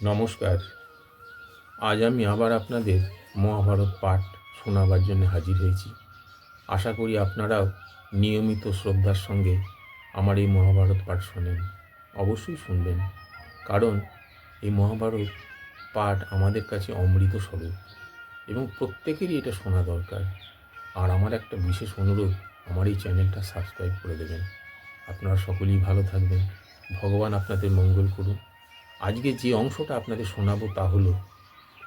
নমস্কার। আজ আমি আবার আপনাদের মহাভারত পাঠ শোনাবার জন্য হাজির হয়েছি। আশা করি আপনারাও নিয়মিত শ্রদ্ধার সঙ্গে আমার এই মহাভারত পাঠ শোনেন। অবশ্যই শুনবেন, কারণ এই মহাভারত পাঠ আমাদের কাছে অমৃত স্বরূপ এবং প্রত্যেকেরই এটা শোনা দরকার। আর আমার একটা বিশেষ অনুরোধ, আমার এই চ্যানেলটা সাবস্ক্রাইব করে দেবেন। আপনারা সকলেই ভালো থাকবেন। ভগবান আপনাদের মঙ্গল করুন। আজকে যে অংশটা আপনাদের শোনাবো তা হলো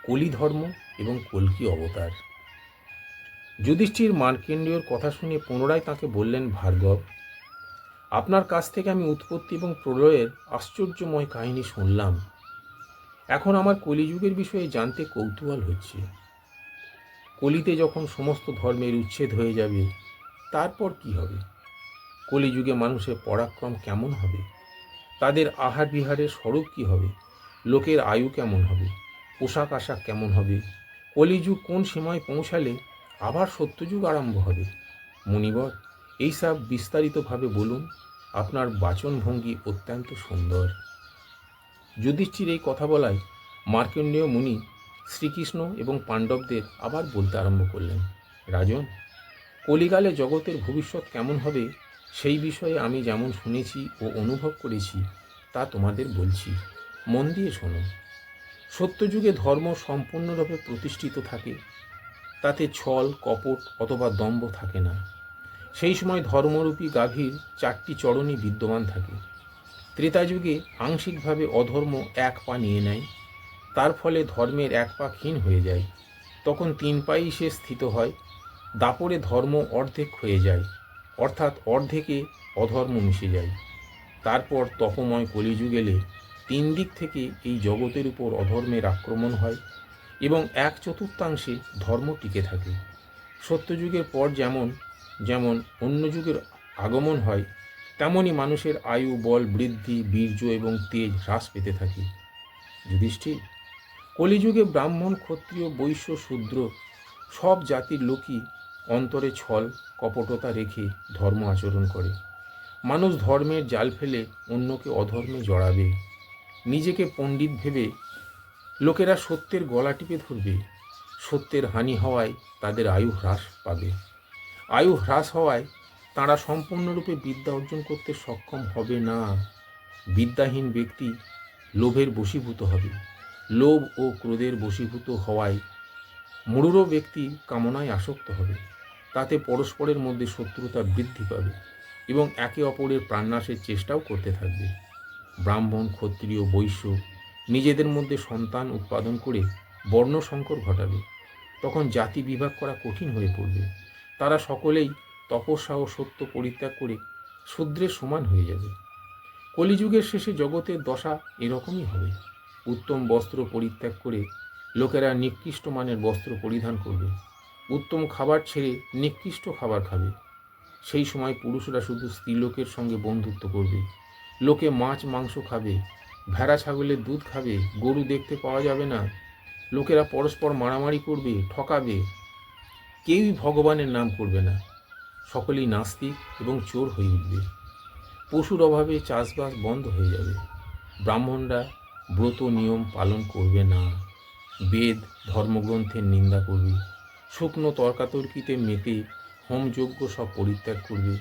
কলি ধর্ম এবং কলকি অবতার। যুধিষ্ঠির মার্কেন্ডীয়র কথা শুনে পুনরায় তাকে বললেন, ভার্গব, আপনার কাছ থেকে আমি উৎপত্তি এবং প্রলয়ের আশ্চর্যময় কাহিনী শুনলাম। এখন আমার কলিযুগের বিষয়ে জানতে কৌতূহল হচ্ছে। কলিতে যখন সমস্ত ধর্মের উচ্ছেদ হয়ে যাবে, তারপর কি হবে? কলিযুগে মানুষের পরাক্রম কেমন হবে? তাদের আহার বিহারের স্বরূপ কী হবে? লোকের আয়ু কেমন হবে? পোশাক আশাক কেমন হবে? কলিযুগ কোন সীমায় পৌঁছালে আবার সত্যযুগ আরম্ভ হবে? মুনিবর, এইসব বিস্তারিতভাবে বলুন। আপনার বাচনভঙ্গি অত্যন্ত সুন্দর। যুধিষ্ঠির এই কথা বলায় মার্কণ্ডেয় মুনি শ্রীকৃষ্ণ এবং পাণ্ডবদের আবার বলতে আরম্ভ করলেন, রাজন, কলিকালে জগতের ভবিষ্যৎ কেমন হবে সেই বিষয়ে আমি যেমন শুনেছি ও অনুভব করেছি, তা তোমাদের বলছি। মন দিয়ে শোনো। সত্যযুগে ধর্ম সম্পূর্ণরূপে প্রতিষ্ঠিত থাকে। তাতে ছল, কপট অথবা দম্ভ থাকে না। সেই সময় ধর্মরূপী গাভীর চারটি চরণই বিদ্যমান থাকে। ত্রেতাযুগে আংশিকভাবে অধর্ম এক পা নিয়ে নেয়। তার ফলে ধর্মের এক পা ক্ষীণ হয়ে যায়। তখন তিন পাই সে স্থিত হয়। দাপরে ধর্ম অর্ধেক হয়ে যায়। অর্থাৎ অর্ধেকে অধর্ম মিশে যায়। তারপর তপময় কলিযুগ এলে তিন দিক থেকে এই জগতের উপর অধর্মের আক্রমণ হয় এবং এক চতুর্থাংশে ধর্ম টিকে থাকে। সত্যযুগের পর যেমন যেমন অন্য যুগের আগমন হয়, তেমনই মানুষের আয়ু, বল, বৃদ্ধি, বীর্য এবং তেজ হ্রাস পেতে থাকে। যুধিষ্ঠির, কলিযুগে ব্রাহ্মণ, ক্ষত্রিয়, বৈশ্য, শূদ্র সব জাতির লোকই অন্তরে ছল, কপটতা রেখে ধর্ম আচরণ করে। মানুষ ধর্মের জাল ফেলে অন্যকে অধর্মে জড়াবে। নিজেকে পণ্ডিত ভেবে লোকেরা সত্যের গলা টিপে ধরবে। সত্যের হানি হওয়ায় তাদের আয়ু হ্রাস পাবে। আয়ু হ্রাস হওয়ায় তারা সম্পূর্ণরূপে বিদ্যা অর্জন করতে সক্ষম হবে না। বিদ্যাহীন ব্যক্তি লোভের বশীভূত হবে। লোভ ও ক্রোধের বশীভূত হওয়ায় মূঢ় ব্যক্তি কামনায় আসক্ত হবে। তাতে পরস্পরের মধ্যে শত্রুতা বৃদ্ধি পাবে এবং একে অপরের প্রাণনাশের চেষ্টাও করতে থাকবে। ব্রাহ্মণ, ক্ষত্রিয়, বৈশ্য নিজেদের মধ্যে সন্তান উৎপাদন করে বর্ণসংকর ঘটাবে। তখন জাতি বিভাগ করা কঠিন হয়ে পড়বে। তারা সকলেই তপস্যা ও সত্য পরিত্যাগ করে শূদ্রের সমান হয়ে যাবে। কলিযুগের শেষে জগতের দশা এরকমই হবে। উত্তম বস্ত্র পরিত্যাগ করে লোকেরা নিকৃষ্ট মানের বস্ত্র পরিধান করবে। উত্তম খাবার ছেড়ে নিকৃষ্ট খাবার খাবে। সেই সময় পুরুষরা শুধু স্ত্রীলোকের সঙ্গে বন্ধুত্ব করবে। লোকে মাছ, মাংস খাবে, ভেড়া, ছাগলের দুধ খাবে, গরু দেখতে পাওয়া যাবে না। লোকেরা পরস্পর মারামারি করবে, ঠকাবে। কেউই ভগবানের নাম করবে না। সকলেই নাস্তিক এবং চোর হয়ে উঠবে। পশুর অভাবে চাষবাস বন্ধ হয়ে যাবে। ব্রাহ্মণরা ব্রত নিয়ম পালন করবে না। বেদ, ধর্মগ্রন্থের নিন্দা করবে। শুকনো তর্কাতর্কিতে মেতে হোমযজ্ঞ সব পরিত্যাগ করবে।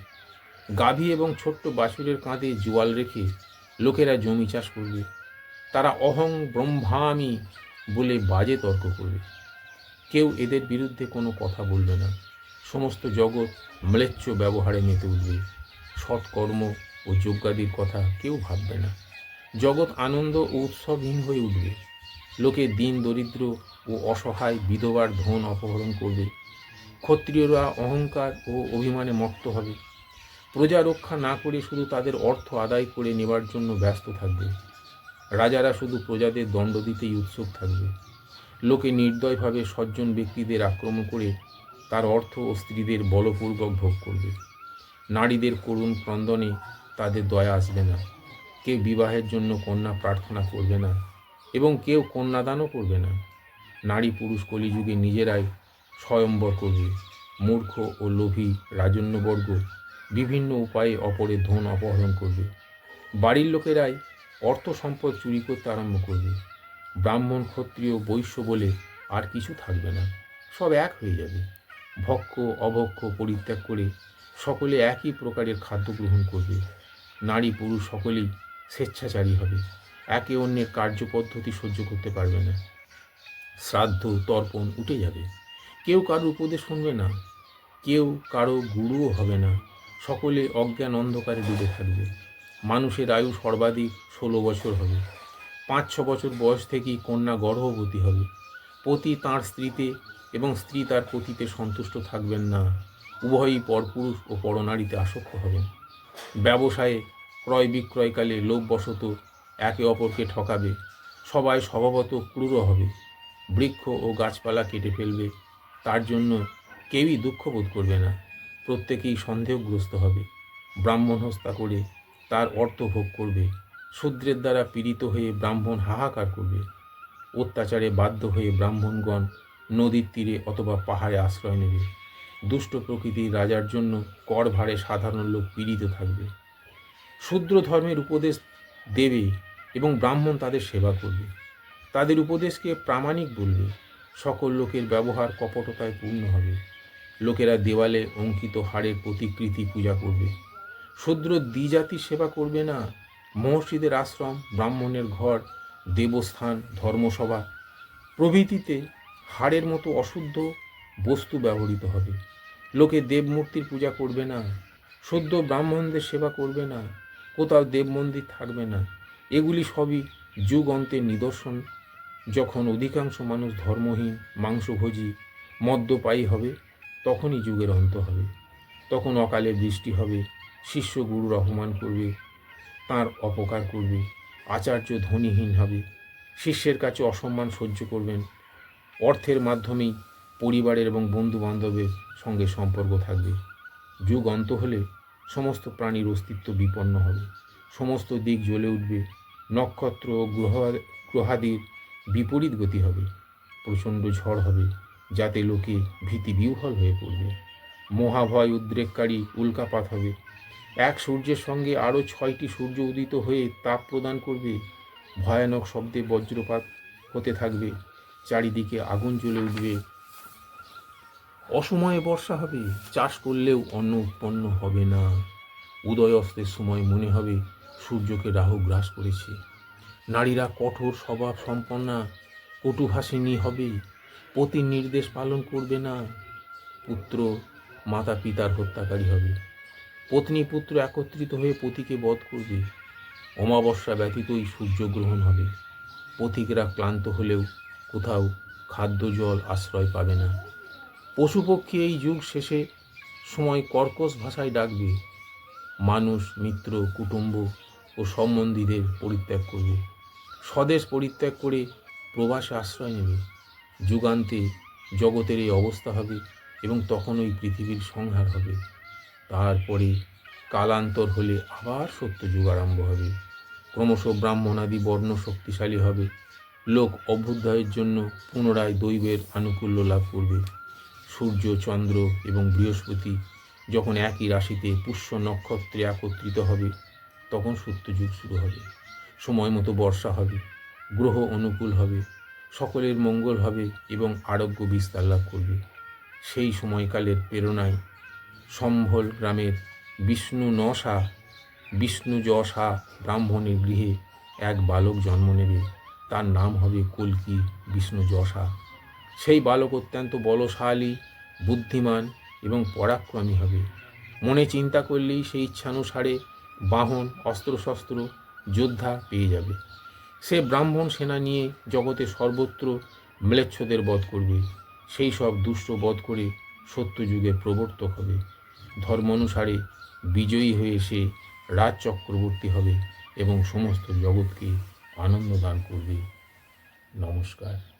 গাভী এবং ছোট্ট বাছুরের কাঁধে জোয়াল রেখে লোকেরা জমি চাষ করবে। তারা অহং ব্রহ্মামি বলে বাজে তর্ক করবে। কেউ এদের বিরুদ্ধে কোনো কথা বলবে না। সমস্ত জগৎ ম্লেচ্ছ ব্যবহারে মেতে উঠবে। সৎকর্ম ও যজ্ঞাদির কথা কেউ ভাববে না। জগৎ আনন্দ ও উৎসবহীন হয়ে উঠবে। লোকে দিন দরিদ্র ও অসহায় বিধবার ধন অপহরণ করবে। ক্ষত্রিয়রা অহংকার ও অভিমানে মত্ত হবে। প্রজা রক্ষা না করে শুধু তাদের অর্থ আদায় করে নেবার জন্য ব্যস্ত থাকবে। রাজারা শুধু প্রজাদের দণ্ড দিতেই উৎসুক থাকবে। লোকে নির্দয়ভাবে সজ্জন ব্যক্তিদের আক্রমণ করে তার অর্থ ও স্ত্রীদের বলপূর্বক ভোগ করবে। নারীদের করুণ ক্রন্দনে তাদের দয়া আসবে না। কেউ বিবাহের জন্য কন্যা প্রার্থনা করবে না। এবং কেউ কন্যাদানও করবে না। নারী পুরুষ কলিযুগে নিজেরাই স্বয়ম্বর করবে মূর্খ ও লোভী রাজন্যবর্গ বিভিন্ন উপায়ে অপরের ধন অপহরণ করবে। বাড়ির লোকেরাই অর্থ সম্পদ চুরি করতে আরম্ভ করবে। ব্রাহ্মণ, ক্ষত্রিয়, বৈশ্য বলে আর কিছু থাকবে না। সব এক হয়ে যাবে। ভক্ষ, অভক্ষ পরিত্যাগ করে সকলে একই প্রকারের খাদ্য গ্রহণ করবে। নারী পুরুষ সকলেই স্বেচ্ছাচারী হবে। একে অন্যের কার্যপদ্ধতি সহ্য করতে পারবে না। শ্রাদ্ধ, তর্পণ উঠে যাবে। কেউ কারও উপদেশ শুনবে না। কেউ কারও গুরুও হবে না। সকলে অজ্ঞান অন্ধকারে ডুবে থাকবে। মানুষের আয়ু সর্বাধিক ষোলো বছর হবে। পাঁচ ছ বছর বয়স থেকেই কন্যা গর্ভবতী হবে। পতি তাঁর স্ত্রীতে এবং স্ত্রী তার পতিতে সন্তুষ্ট থাকবেন না। উভয়ই পরপুরুষ ও পরনারীতে আসক্ত হবেন। ব্যবসায়ে ক্রয় বিক্রয়কালে লোভবশত একে অপরকে ঠকাবে। সবাই স্বভাবত ক্রূর হবে। বৃক্ষ ও গাছপালা কেটে ফেলবে। তার জন্য কেউই দুঃখ বোধ করবে না। প্রত্যেকেই সন্দেহগ্রস্ত হবে। ব্রাহ্মণ হত্যা করে তার অর্থ ভোগ করবে। শূদ্রের দ্বারা পীড়িত হয়ে ব্রাহ্মণ হাহাকার করবে। অত্যাচারে বাধ্য হয়ে ব্রাহ্মণগণ নদীর তীরে অথবা পাহাড়ে আশ্রয় নেবে। দুষ্ট প্রকৃতির রাজার জন্য কর ভারে সাধারণ লোক পীড়িত থাকবে। শূদ্র ধর্মের উপদেশ দেবে এবং ব্রাহ্মণ তাদের সেবা করবে। তাদের উপদেশকে প্রামাণিক বলবে। সকল লোকের ব্যবহার কপটতায় পূর্ণ হবে। লোকেরা দেওয়ালে অঙ্কিত হাড়ের প্রতিকৃতি পূজা করবে। শূদ্র দ্বিজাতির সেবা করবে না। মহর্ষিদের আশ্রম, ব্রাহ্মণের ঘর, দেবস্থান, ধর্মসভা প্রভৃতিতে হাড়ের মতো অশুদ্ধ বস্তু ব্যবহৃত হবে। লোকে দেবমূর্তির পূজা করবে না। সদ্য ব্রাহ্মণদের সেবা করবে না। কোথাও দেব মন্দির থাকবে না। এগুলি সবই যুগ অন্তের নিদর্শন। যখন অধিকাংশ মানুষ ধর্মহীন, মাংসভোজী, মদ্যপায়ী হবে, তখনই যুগের অন্ত হবে। তখন অকালে বৃষ্টি হবে, শিষ্য গুরুর অপমান করবে, তার অপকার করবে, আচার্য ধনীহীন হবে, শিষ্যের কাছে অসম্মান সহ্য করবেন, অর্থের মাধ্যমেই পরিবারের এবং বন্ধু বান্ধবের সঙ্গে সম্পর্ক থাকবে। যুগ অন্ত হলে সমস্ত প্রাণীর অস্তিত্ব বিপন্ন হবে। সমস্ত দিক জ্বলে উঠবে। নক্ষত্র গ্রহ, গ্রহাদির বিপরীত গতি হবে। প্রচণ্ড ঝড় হবে, যাতে লোকে ভীতি বিহ্বল হয়ে পড়বে। মহাভয় উদ্রেককারী উল্কাপাত হবে। এক সূর্যের সঙ্গে আরও ছয়টি সূর্য উদিত হয়ে তাপ প্রদান করবে। ভয়ানক শব্দে বজ্রপাত হতে থাকবে। চারিদিকে আগুন জ্বলে উঠবে। অসময়ে বর্ষা হবে। চাষ করলেও অন্ন উৎপন্ন হবে না। উদয় অস্তের সময় মনে হবে সূর্যকে রাহু গ্রাস করেছে। নারীরা কঠোর স্বভাব সম্পন্না কটুভাষিনী হবে, পতির নির্দেশ পালন করবে না। পুত্র, মাতা পিতার হত্যাকারী হবে। পত্নী পুত্র একত্রিত হয়ে পতিকে বধ করবে। অমাবস্যা ব্যতীতই সূর্যগ্রহণ হবে। পথিকেরা ক্লান্ত হলেও কোথাও খাদ্য জল আশ্রয় পাবে না। পশুপক্ষী এই যুগ শেষে সময় কর্কশ ভাষায় ডাকবে। মানুষ, মিত্র, কুটুম্ব ও সম্বন্ধীদের পরিত্যাগ করবে। স্বদেশ পরিত্যাগ করে প্রবাসে আশ্রয় নেবে। যুগান্তে জগতের এই অবস্থা হবে এবং তখন ওই পৃথিবীর সংহার হবে। তারপরে কালান্তর হলে আবার সত্য যুগ আরম্ভ হবে। ক্রমশ ব্রাহ্মণাদি বর্ণ শক্তিশালী হবে। লোক অভ্যুদয়ের জন্য পুনরায় দৈবের আনুকূল্য লাভ করবে। সূর্য, চন্দ্র এবং বৃহস্পতি যখন একই রাশিতে পুষ্য নক্ষত্রে একত্রিত হবে তখন সত্যযুগ শুরু হবে। সময় মতো বর্ষা হবে, গ্রহ অনুকূল হবে, সকলের মঙ্গল হবে এবং আরোগ্য বিস্তার লাভ করবে। সেই সময়কালের প্রেরণায় সম্ভল গ্রামের বিষ্ণু নশা, বিষ্ণু যশা ব্রাহ্মণের গৃহে এক বালক জন্ম নেবে। তার নাম হবে কল্কি বিষ্ণু যশা। সেই বালক অত্যন্ত বলশালী, বুদ্ধিমান এবং পরাক্রমী হবে। মনে চিন্তা করলেই সেই ইচ্ছানুসারে বাহন, অস্ত্রশস্ত্র, যোদ্ধা পেয়ে যাবে। সে ব্রাহ্মণ সেনা নিয়ে জগতে সর্বত্র ম্লেচ্ছদের বধ করবে। সেই সব দুষ্ট বধ করে সত্যযুগের প্রবর্তক হবে। ধর্ম অনুসারে বিজয়ী হয়ে সে রাজ চক্রবর্তী হবে এবং সমস্ত জগৎকে আনন্দ দান করবে। নমস্কার।